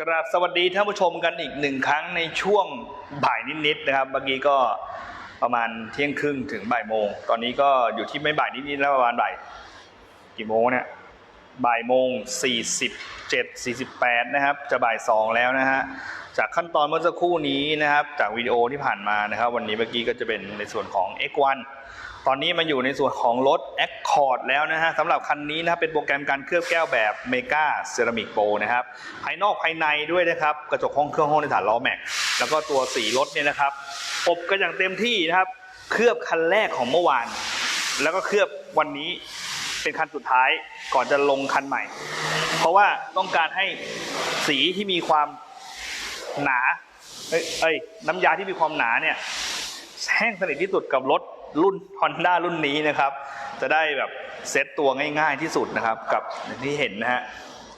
กราบสวัสดีท่านผู้ชมกันอีกหนึ่งครั้งในช่วงบ่ายนิดๆนะครับเมื่อกี้ก็ประมาณเที่ยงครึ่งถึงบ่ายโมง ตอนนี้ก็อยู่ที่ไม่บ่ายนิดๆแล้วประมาณบ่ายกี่โมงเนี่ยบ่ายโมงสี่สิบเจ็ดสี่สิบแปดนะครับ จะบ่ายสองแล้วนะฮะจากขั้นตอนเมื่อสักครู่นี้นะครับ จากวิดีโอที่ผ่านมานะครับ วันนี้เมื่อกี้ก็จะเป็นในส่วนของ X1 ตอนนี้มาอยู่ในส่วนของรถ Accord แล้วนะฮะสำหรับคันนี้นะครับเป็นโปรแกรมการเคลือบแก้วแบบ Mega Ceramic Pro นะครับภายนอกภายในด้วยนะครับ กระจกห้องเครื่องห้องในฐานล้อแม็ก แล้วก็ตัวสีรถเนี่ยนะครับอบกันอย่างเต็มที่นะครับ เคลือบคันแรกของเมื่อวาน แล้วก็เคลือบวันนี้เป็นคันสุดท้ายก่อนจะลงคันใหม่ เพราะว่าต้องการให้สีที่มีความหนาเอ้ยเอ้ยน้ำยาที่มีความหนาเนี่ยแห้งสนิทที่สุดกับรถ รุ่น Honda รุ่นนี้นะครับ จะได้แบบเซ็ตตัวง่าย ๆที่สุดนะครับ กับที่เห็นนะฮะ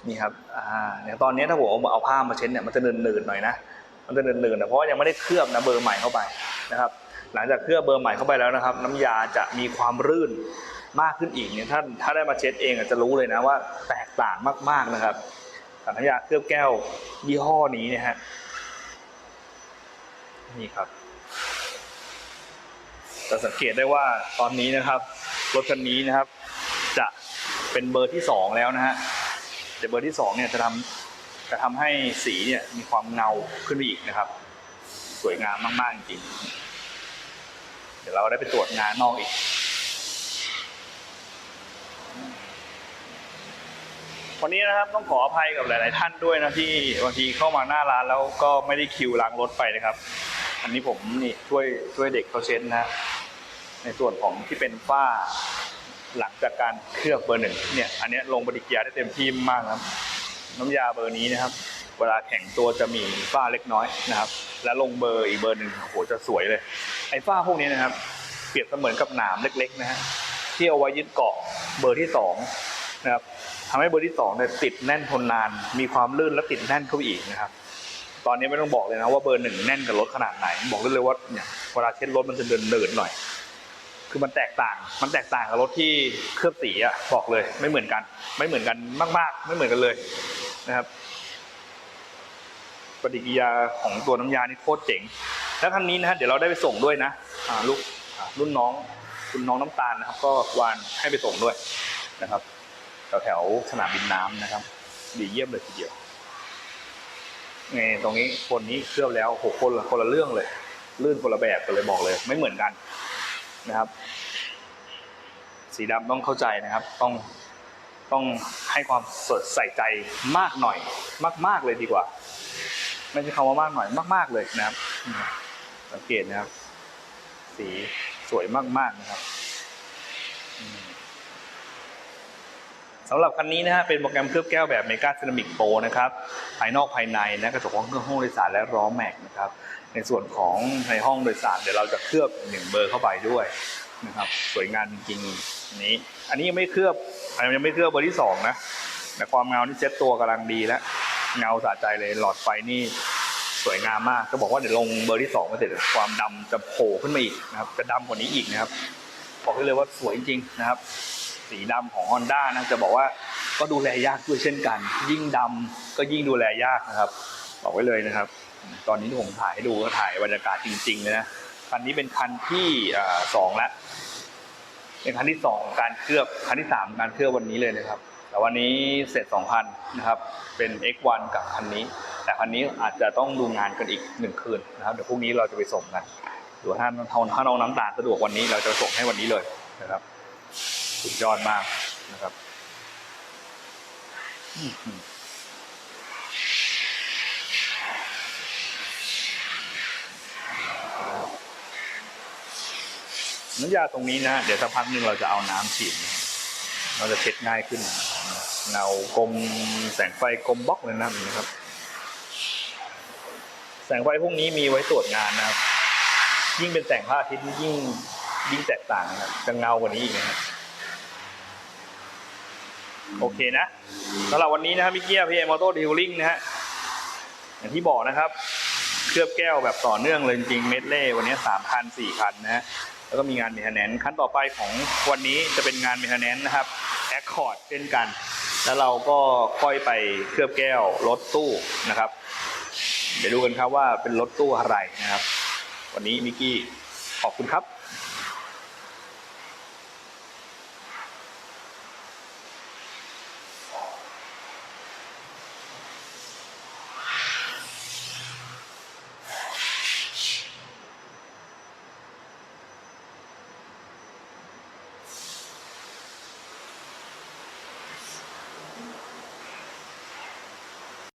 นี่ครับอ่าอย่างตอนนี้ถ้าผมเอาผ้ามาเช็ดเนี่ยมันจะเนืดๆหน่อยนะมันจะเนืดๆนะเพราะว่ายังไม่ได้เคลือบนะเบอร์ใหม่เข้าไปนะครับ หลังจากเคลือบเบอร์ใหม่เข้าไปแล้วนะครับ น้ำยาจะมีความรื่นมากขึ้นอีกเนี่ยท่านถ้าได้มาเช็ดเองจะรู้เลยนะว่าแตกต่างมากๆนะครับกับน้ำยาเคลือบแก้วยี่ห้อนี้นะฮะนี่ครับ จะสังเกตได้ว่าตอนนี้นะครับรถคันนี้นะครับ จะเป็นเบอร์ที่สองแล้วนะฮะแต่เบอร์ที่สองเนี่ยจะทำจะทำให้สีเนี่ยมีความเงาขึ้นไปอีกนะครับ สวยงามมากๆจริงเดี๋ยวเราได้ไปตรวจงานนอกอีก วันนี้นะครับต้องขออภัยกับหลาย ๆ ท่านด้วยนะที่บางทีเข้ามาหน้าร้านแล้วก็ไม่ได้คิวล้างรถไปนะครับ อันนี้ผมนี่ช่วยช่วยเด็กเขาเช็ดนะ ในส่วนของที่เป็นฝ้าหลังจากการเคลือบเบอร์หนึ่งเนี่ยอันนี้ลงปฏิกิริยาได้เต็มที่มากนะครับ น้ำยาเบอร์นี้นะครับ เวลาแข็งตัวจะมีฝ้าเล็กน้อยนะครับ และลงเบอร์อีกเบอร์หนึ่งโหจะสวยเลย ไอ้ฝ้าพวกนี้นะครับ เปรียบเสมือนกับหนามเล็กๆนะฮะที่เอาไว้ยึดเกาะเบอร์ที่สองนะครับทำให้เบอร์ที่สองเนี่ยติดแน่นทนนาน มีความลื่นและติดแน่นเข้าไปอีกนะครับตอนนี้ไม่ต้องบอกเลยนะว่าเบอร์หนึ่งแน่นกับรถขนาดไหน บอกได้เลยว่าเนี่ยเวลาเช็ดรถมันจะเดินเดินหน่อย คือมันแตกต่าง มันแตกต่างกับรถที่เคลือบสีอะบอกเลย ไม่เหมือนกัน ไม่เหมือนกันมากๆ ไม่เหมือนกันเลยนะครับ ปฏิกิริยาของตัวน้ำยานี่โคตรเจ๋ง แล้วคันนี้นะฮะเดี๋ยวเราได้ไปส่งด้วยนะลูกรุ่นน้องรุ่นน้องน้ำตาลนะครับ ก็วานให้ไปส่งด้วยนะครับแถวแถวสนามบินน้ำนะครับ ดีเยี่ยมเลยทีเดียวไงตรงนี้คนนี้เคลือบแล้วโหคนละคนละเรื่องเลย ลื่นคนละแบบกันเลยบอกเลย ไม่เหมือนกัน นะครับ สีดำต้องเข้าใจนะครับ ต้องต้องให้ความสดใส่ใจมากหน่อย มาก ๆเลยดีกว่า ไม่ใช่คำว่ามากหน่อยมาก ๆเลยนะครับ สังเกตนะครับ สีสวยมากๆนะครับสำหรับคันนี้นะฮะเป็นโปรแกรมเคลือบแก้วแบบ Mega Ceramic Pro นะครับ ภายนอกภายในนะกระจกห้องเครื่องห้องโดยสารและล้อแม็กนะครับ ในส่วนของในห้องโดยสารเดี๋ยวเราจะเคลือบหนึ่งเบอร์เข้าไปด้วยนะครับ สวยงามจริงๆนี้ อันนี้ยังไม่เคลือบอันนี้ยังไม่เคลือบเบอร์ที่สองนะแต่ความเงานี่เซ็ตตัวกำลังดีแล้วเงาสะใจเลยหลอดไฟนี่สวยงามมากจะบอกว่าเดี๋ยวลงเบอร์ที่สองมาเสร็จความดำจะโผล่ขึ้นมาอีกนะครับ จะดำกว่านี้อีกนะครับบอกได้เลยว่าสวยจริงนะครับ สีดำของ Honda นะจะบอกว่าก็ดูแลยากด้วยเช่นกัน ยิ่งดำก็ยิ่งดูแลยากนะครับ บอกไว้เลยนะครับ ตอนนี้ที่ผมถ่ายให้ดูก็ถ่ายบรรยากาศจริงๆเลยนะคันนี้เป็นคันที่อสองแล้วเป็นคันที่สองการเคลือบคันที่สามการเคลือบวันนี้เลยนะครับ แต่วันนี้เสร็จสองคันนะครับ เป็น X1 กับคันนี้ แต่คันนี้อาจจะต้องดูงานกันอีกหนึ่งคืนนะครับเดี๋ยวพรุ่งนี้เราจะไปส่งกันหรือว่าถ้าถ้าน้องน้ำตาลสะดวกวันนี้เราจะส่งให้วันนี้เลยนะครับสุดยอดมากนะครับอื้อหือ น้ำยาตรงนี้นะเดี๋ยวสักพักหนึ่งเราจะเอาน้ำฉีดเราจะเช็ดง่ายขึ้น เงากลมแสงไฟกลมบล็อกเลยนะนะครับ แสงไฟพวกนี้มีไว้ตรวจงานนะครับ ยิ่งเป็นแสงพระอาทิตย์ยิ่งยิ่งแตกต่างนะครับจะเงากว่านี้อีกนะครับโอเคนะสำหรับวันนี้นะครับมิเกียพีเอมอโต้ดีลลิงนะฮะอย่างที่บอกนะครับ เคลือบแก้วแบบต่อเนื่องเลยจริงเม็ดเล่วันนี้สามคันสี่คันนะฮะ แล้วก็มีงานเมทแนนขั้นต่อไปของวันนี้จะเป็นงานเมทแนนนะครับแอคคอร์ดเช่นกัน แล้วเราก็ค่อยไปเคลือบแก้วรถตู้นะครับ เดี๋ยวดูกันครับว่าเป็นรถตู้อะไรนะครับ วันนี้มิกกี้ขอบคุณครับ